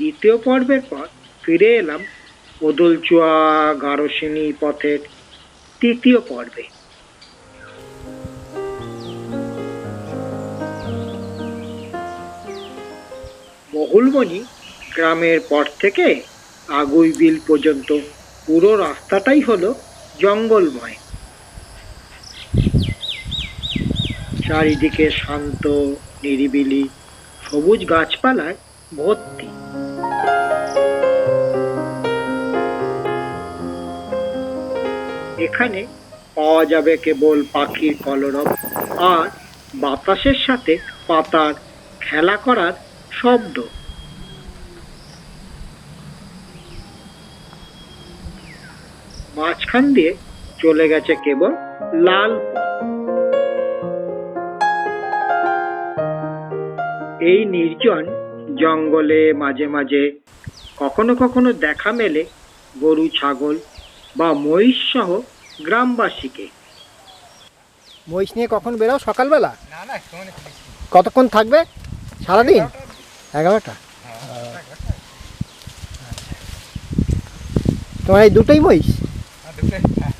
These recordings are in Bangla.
দ্বিতীয় পর্বের পর ফিরে এলাম ওদলচুয়া, গারসিনী পথের তৃতীয় পর্বে। মহুলমণি গ্রামের পর থেকে আগুই বিল পর্যন্ত পুরো রাস্তাটাই হলো জঙ্গলময়। চারিদিকে শান্ত, নিরিবিলি, সবুজ গাছপালায় ভর্তি। এখানে পাওয়া যাবে কেবল পাখির কলরব আর বাতাসের সাথে পাতার খেলা করার শব্দ। মাঝখান দিয়ে চলে গেছে কেবল লাল এই নির্জন জঙ্গলে মাঝে মাঝে কখনো কখনো দেখা মেলে গরু ছাগল বা মহিষ সহ গ্রামবাসীকে। মহিষ নিয়ে কখন বেরো সকালবেলা। কতক্ষণ থাকবে? সারাদিন? এগারোটা তোমার এই দুটোই মহিষ? দুটোই, হ্যাঁ,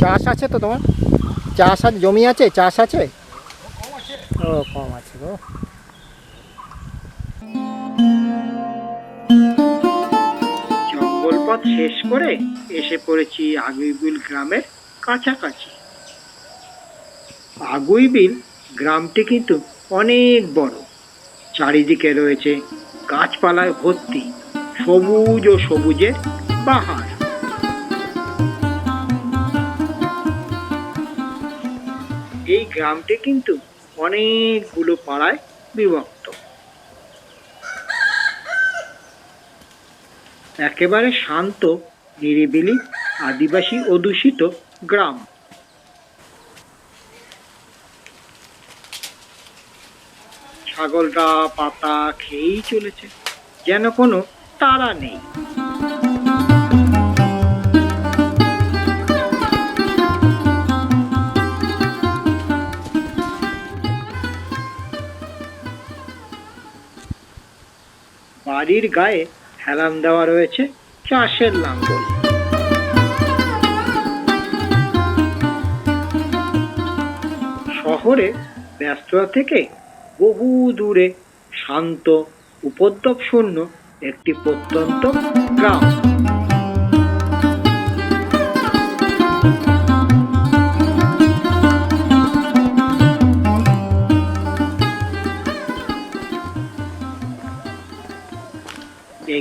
চাষ আছে তো তোমার? চাষ আছে জমি আছে? চাষ আছে। ও কম আছে গো। জঙ্গল পথ শেষ করে এসে পড়েছি আগুইবিল গ্রামের কাছাকাছি। আগুইবিল গ্রামটি কিন্তু অনেক বড়। চারিদিকে রয়েছে গাছপালায় ভর্তি, সবুজ ও সবুজের পাহাড়। এই গ্রামটি কিন্তু অনেকগুলো পাড়ায় বিভক্ত। একেবারে শান্ত, নিরিবিলি, আদিবাসী অধ্যুষিত গ্রাম। ছাগলটা পাতা খেয়েই চলেছে, যেন কোনো তারা নেই। বাড়ির গায়ে হেলান দেওয়া রয়েছে চাষের লাঙ্গল। শহরে ব্যস্ততা থেকে বহু দূরে শান্ত উপদ্রব শূন্য একটি প্রত্যন্ত গ্রাম।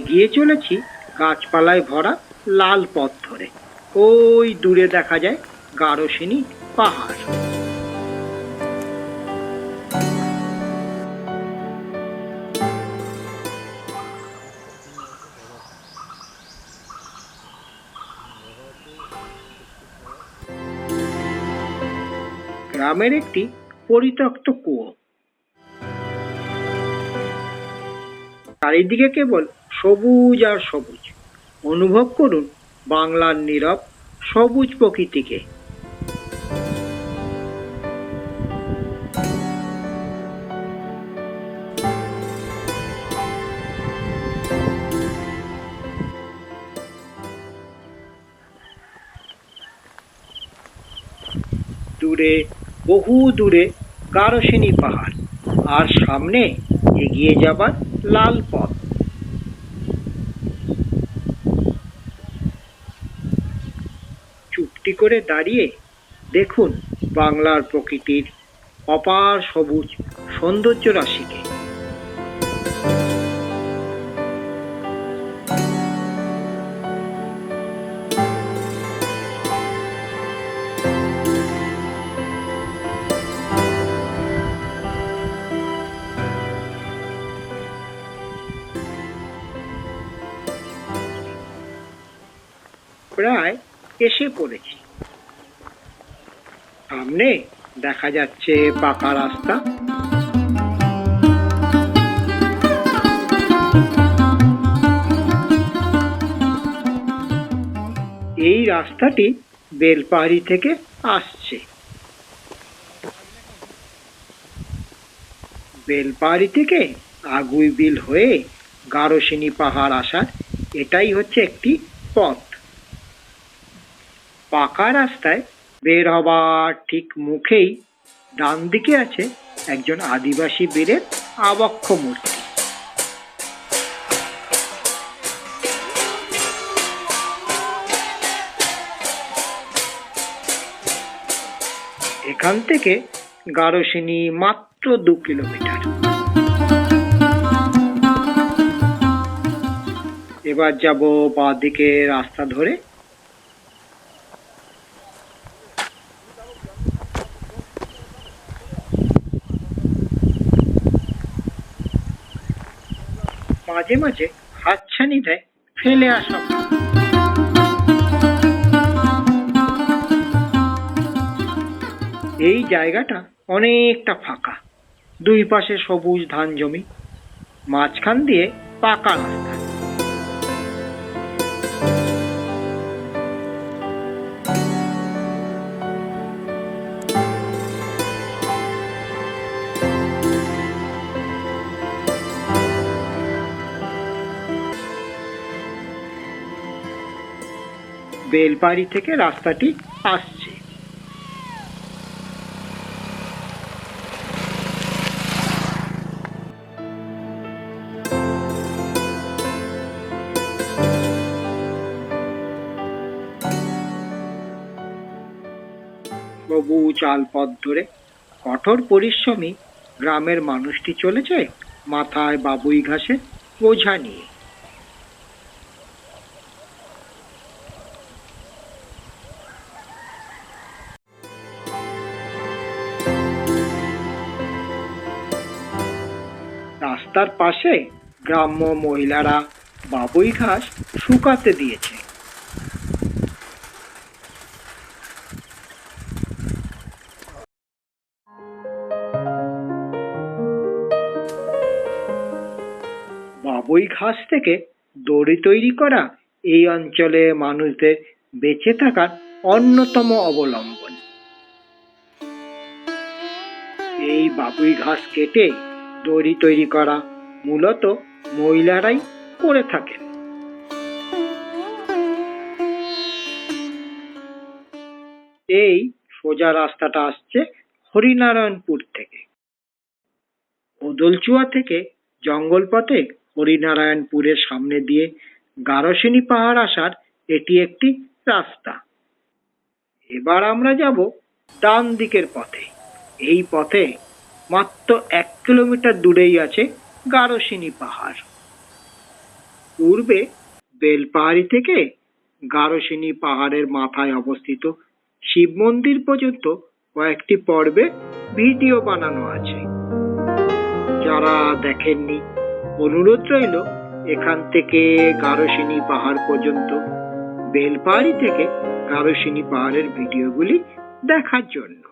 এগিয়ে চলেছি গাছপালায় ভরা লাল পথ ধরে। ওই দূরে দেখা যায় গারসিনী পাহাড়। গ্রামের একটি পরিত্যক্ত কুয়ো। চারিদিকে কেবল সবুজ আর সবুজ। অনুভব করুন বাংলার নীরব সবুজ প্রকৃতিকে। দূরে, বহু দূরে গারসিনী পাহাড়। আর সামনে এগিয়ে যাবার লাল পথ। চুপটি করে দাঁড়িয়ে দেখুন বাংলার প্রকৃতির অপার সবুজ সৌন্দর্য রাশিকে। প্রায় এসে পড়েছি। সামনে দেখা যাচ্ছে পাকা রাস্তা। এই রাস্তাটি বেলপাহাড়ি থেকে আসছে। বেলপাহাড়ি থেকে আগুই বিল হয়ে গারোসিনী পাহাড় আসার এটাই হচ্ছে একটি পথ। পাকা রাস্তায় বের হবার ঠিক মুখেই ডান দিকে আছে একজন আদিবাসী বীরের আবক্ষ মূর্তি। এখান থেকে গারোসিনী মাত্র দু কিলোমিটার। এবার যাব বাঁ দিকে রাস্তা ধরে মাঝে মাঝে হাতছানি দেয়, ফেলে আসা। এই জায়গাটা অনেকটা ফাঁকা। দুই পাশে সবুজ ধান জমি, মাঝখান দিয়ে পাকা রাস্তা। বেলবাড়ি থেকে রাস্তাটি আসছে। সবুজ আল পথ ধরে কঠোর পরিশ্রমী গ্রামের মানুষটি চলেছে মাথায় বাবুই ঘাসের বোঝা নিয়ে। রাস্তার পাশে গ্রাম্য মহিলারা বাবুই ঘাস শুকাতে দিয়েছে। বাবুই ঘাস থেকে দড়ি তৈরি করা এই অঞ্চলে মানুষদের বেঁচে থাকার অন্যতম অবলম্বন। এই বাবুই ঘাস কেটে দড়ি তৈরি করা মূলত মহিলারাই করে থাকেন। এই সোজা রাস্তাটা আসছে হরিনারায়ণপুর থেকে। ওদলচুয়া থেকে জঙ্গল পথে হরিনারায়ণপুরের সামনে দিয়ে গারসিনী পাহাড় আসার এটি একটি রাস্তা। এবার আমরা যাব ডান দিকের পথে। এই পথে মাত্র এক কিলোমিটার দূরেই আছে গারসিনী পাহাড়। পূর্বে বেলপাহাড়ি থেকে গারসিনী পাহাড়ের মাথায় অবস্থিত শিব মন্দির পর্যন্ত কয়েকটি পর্বে ভিডিও বানানো আছে। যারা দেখেননি, অনুরোধ রইল এখান থেকে গারসিনী পাহাড় পর্যন্ত বেলপাহাড়ি থেকে গারসিনী পাহাড়ের ভিডিওগুলি দেখার জন্য।